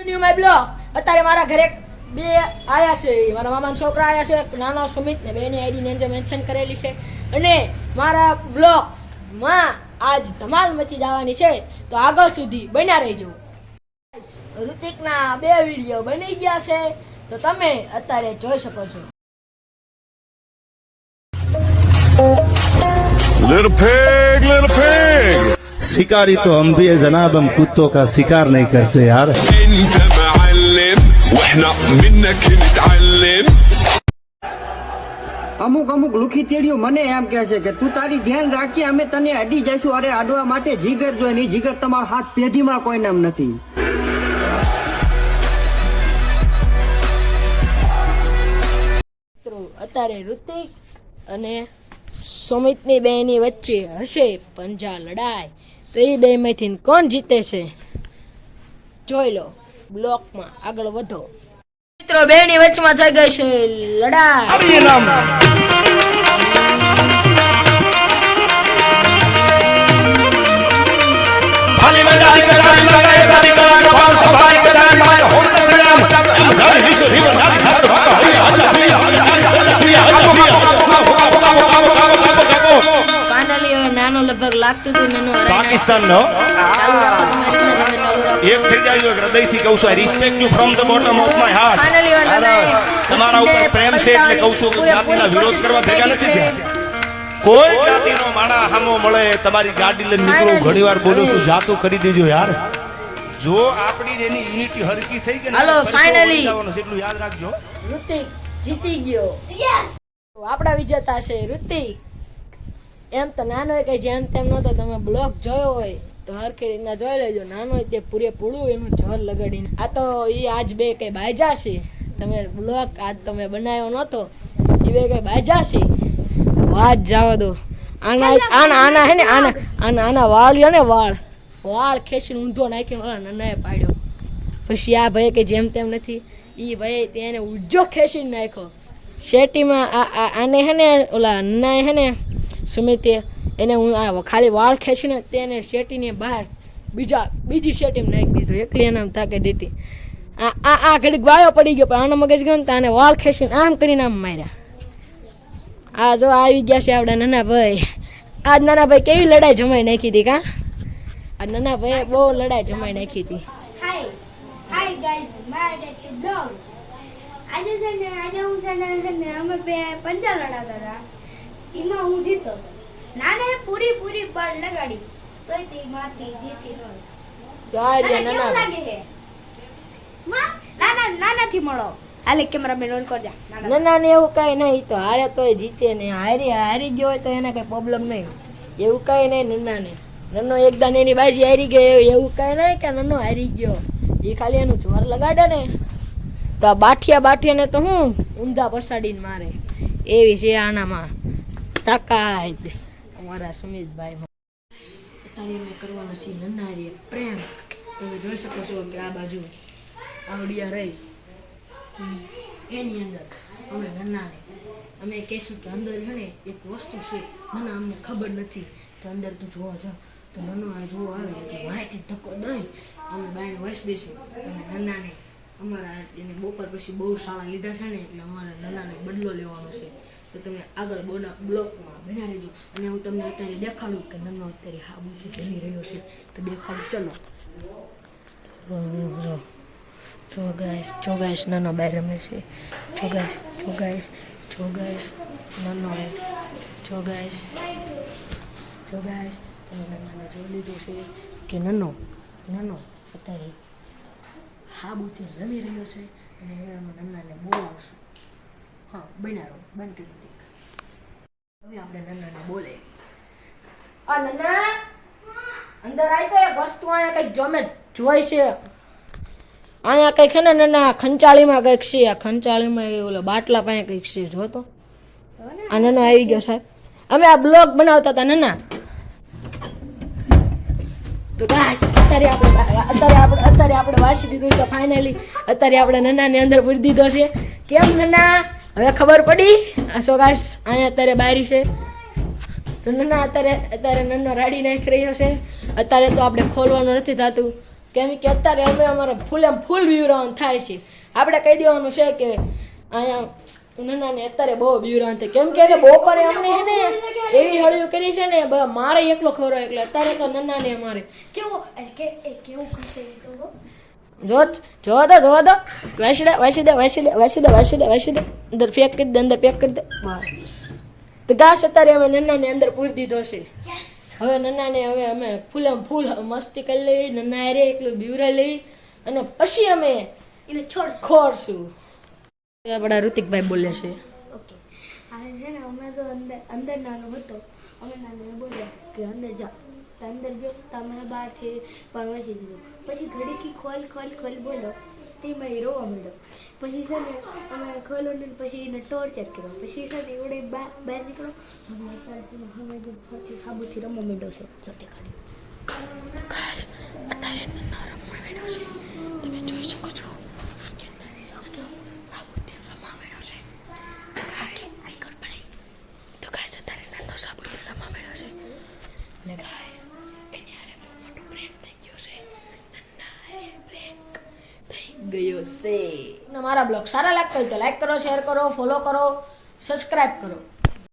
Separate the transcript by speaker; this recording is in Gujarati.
Speaker 1: કન્ટિન્યુ માય બ્લોગ અત્યારે મારા ઘરે બે આયા છે. મારા મામાના છોકરા આયા છે. નાનો સુમિત ને બેની આઈડી ને મેન્શન કરેલી છે. અને મારા બ્લોગમાં આજ ધમાલ મચી જવાની છે. તો આગળ સુધી બન્યા રહેજો. ઋતિકના બે વીડિયો બની ગયા છે. તો તમે અત્યારે જોઈ શકો છો.
Speaker 2: Little pig, little pig.
Speaker 3: शिकारी तो हम भी है जनाब हम कुत्तों का शिकार नहीं करते यार।
Speaker 4: અમુક અમુક લુખી તેડીઓ મને એમ કે છે કે તું તારી ધ્યાન રાખી અમે તને અડી જઈશું. અરે અડવા માટે જીગર જોઈ નહીં જીગર તમારા હાથ પેઢીમાં કોઈ નામ નથી.
Speaker 1: અત્યારે ઋતિક અને સુમિતની બેની વચ્ચે હશે પંજા લડાઈ. તો એ બેમાંથી કોણ જીતે છે જોઈ લો બ્લોકમાં આગળ વધો મિત્રો બેની વચમાં થઈ ગઈ છે લડાઈ ફાઇનલી હવે લગભગ લાગતું હતું નાનું
Speaker 3: પાકિસ્તાન નો એક થઈ જાય હૃદયથી કહું છું I respect you from the bottom of my heart
Speaker 1: finally
Speaker 3: તમારા ઉપર પ્રેમ છે એટલે કહું છું જાતિના વિરોધ કરવા ભેગા નથી થયા. કોઈ જાતિનો માણા હામો મળે તમારી ગાડી લઈને નીકળું ઘણીવાર બોલું છું જાતું કરી દેજો યાર. જો આપણી એની યુનિટી હરકી થઈ ગઈ ને
Speaker 1: હાલો,
Speaker 3: છે, એટલું યાદ રાખજો.
Speaker 1: ઋતિક જીતી ગયો. યસ આપણા વિજેતા છે ઋતિક. એમ તો નાનો હોય કે જેમ તેમ નહોતો તમે બ્લોગ જોયો હોય તો હરખી રીતના જોઈ લેજો. નાનો હોય તે પૂરેપૂરું એનું જર લગાડીને. આ તો એ આજ બે કઈ બાજા છે. તમે બ્લોગ આજ તમે બનાવ્યો નતો એ બે કઈ બાજા છે. વાત જવા દો. આના આના આના હે ને આના આના આના વાળ રહ્યો ને વાળ. વાળ ખેંચીને ઊંધો નાખીને ઓલા નાનાએ પાડ્યો. પછી આ ભાઈ કે જેમ તેમ નથી એ ભાઈ તેને ઉજ્જો ખેંચીને નાખ્યો. શેટીમાં આ આ- આને હે ને ઓલા નાનાએ હે ને સુમિતે એને હું આ ખાલી વાળ ખેંચીને તેને શેટીને બહાર બીજા બીજી શેટીમાં નાખી દીધો. એકલી એને આમ તાકે દીધી આ આ આ ઘડીક વાળો પડી ગયો, પણ આનો મગજ ગયો તો આને વાળ ખેંચીને આમ કરીને આમ માર્યા. આ જો આવી ગયા છે આપણા નાના ભાઈ આજ નાના ભાઈ કેવી લડાઈ જમાઈ નાખી હતી કા? આ નાના ભાઈ બહુ લડાઈ જમાઈ નાખી હતી.
Speaker 5: આજે છે ને આજે હું છે ને અમે પંજા લડાતા હતા. એમાં હું જીતો. નાને પૂરી પૂરી બાળ લગાડી. તોય તે મારથી જીતી ન
Speaker 1: જો આ
Speaker 5: તને
Speaker 1: રહ્યા
Speaker 5: કેવું
Speaker 1: નાના
Speaker 5: લાગે છે નાના નાનાથી મળો. હાલે કેમેરામેન ઓન કરજા. નાના.
Speaker 1: નાના ને એવું કઈ નહીં તો હારે તોય જીતે ને હારી હારી ગયો હોય તો એને કઈ પ્રોબ્લેમ નહીં. એવું કઈ નહીં નન્ના. ને નન્નો એકદમ એની બાજી હારી ગયો એવું કઈ નહીં કે નન્નો હારી ગયો. એ ખાલી એનું જોર લગાડે ને. તો બાઠિયા બાઠિયાને તો હું ઊંધા પસાડીને મારે. એવી છે આનામાં. તાકાત અમારા સુમિતભાઈ અત્યારે અમે કરવાનો છે નન્નારી એક પ્રેમ તમે જોઈ શકો છો કે આ બાજુ આવડિયા રહી. એની અંદર અમે નન્નાને અમે કહીશું કે અંદર છે ને એક વસ્તુ છે. મને અમને ખબર નથી. તો અંદર તું જોવા જાવ તો મનો આ જોવા આવે એટલે માહિતી ધક્કો દઈ. અમે બાયણ વસ દઈશું. અને નન્નાને અમારા એને બપોર પછી બહુ શાળા લીધા છે ને એટલે અમારા નન્નાને બદલો લેવાનો છે. તો તમે આગળ બોના બ્લોકમાં બના રહેજો. અને હું તમને અત્યારે દેખાડું કે નન્નો અત્યારે હાબુથી બની રહ્યો છે. તો દેખાડું, ચલો. જો જો ગાઈસ નાનો બાય રમે છે. જો ગાઈસ જો ગાઈસ જો ગાઈસ નાનો જો ગાઈસ જો તમે નાનાને જોઈ લીધું છે કે નાનો નાનો અત્યારે હાબુથી રમી રહ્યો છે. અને હવે અમે નાનાને બોલાવશું. બનારો, બંધ કરી દે. હવે આપણે નન્નાને બોલે આ નન્ના અંદર આવી તો વસ્તુ અહીંયા કંઈક જમે જોઈ છે. અહીંયા કંઈક છે ને નાના ખંચાળીમાં કંઈક છે, આ ખંચાળીમાં એ ઓલો બાટલા પાસે કંઈક છે, જો તો. આ નાનો આવી ગયો સાહેબ. અમે આ બ્લોગ બનાવતા હતા, નાના. તો ગાશ અત્યારે આપણે અત્યારે આપણે અત્યારે આપણે વાંચી દીધું છે ફાઇનલી અત્યારે આપણે નન્નાની અંદર પૂરી દીધો છે. કેમ નન્ના હવે ખબર પડી? સો ગાશ અહીંયા અત્યારે બારી છે. તો નન્ના અત્યારે અત્યારે નન્નો રાડી નાખી રહ્યો છે. અત્યારે તો આપણે ખોલવાનું નથી થતું. કેમ કે અત્યારે અમે અમારે ફૂલ એમ ફૂલ બીવરાવન થાય છે. આપણે કહી દેવાનું છે કે અહીંયા નનાને અત્યારે બહુ બીવરાણ થાય કેમ કે બપોરે અમને હે ને એવી હળીઓ કરી છે ને મારે એકલો ખવડાવે એટલે અત્યારે તો નનાને અમારે.
Speaker 5: કેવો કેવું કરશે.
Speaker 1: જો જો દો જો દો વાસી દે વાસી દે વાસી દે વાસી દે વાસી દે વાસી દે અંદર પેક કરી દે અંદર પેક કરી દે. તો ઘાસ અત્યારે અમે નન્નાને અંદર પૂરી દીધો છે. હવે નન્નાને હવે અમે ફૂલ ફૂલ મસ્તી કરી લઈ નન્ના રે એકલું બીવરા લઈ અને પછી અમે
Speaker 5: એને છોડ
Speaker 1: ખોરશું. આપણા ઋતિકભાઈ બોલે છે.
Speaker 5: ઓકે. આ છે ને અમે તો અંદર અંદર નાનો હતો. અમે નાનો બોલ્યા કે અંદર જાઓ અંદર ગયો તમે બહારથી ભણવા દીધું પછી ઘડીકી ખોલ ખોલ ખોલ બોલો. તેમાં એ રોવા માંડ્યો. પછી છે ને, અમે ખોલો ને પછી એને ટોર્ચર કર્યો. પછી છે ને, એવડે બહાર નીકળો. અમે અત્યારે છે ને સાબુથી રમવા માંડ્યો છે જોતે દેખાડ્યું
Speaker 1: અત્યારે ગયો છે. મારા બ્લોગ સારા લાગતા હોય તો લાઈક કરો શેર કરો ફોલો કરો સબસ્ક્રાઈબ કરો.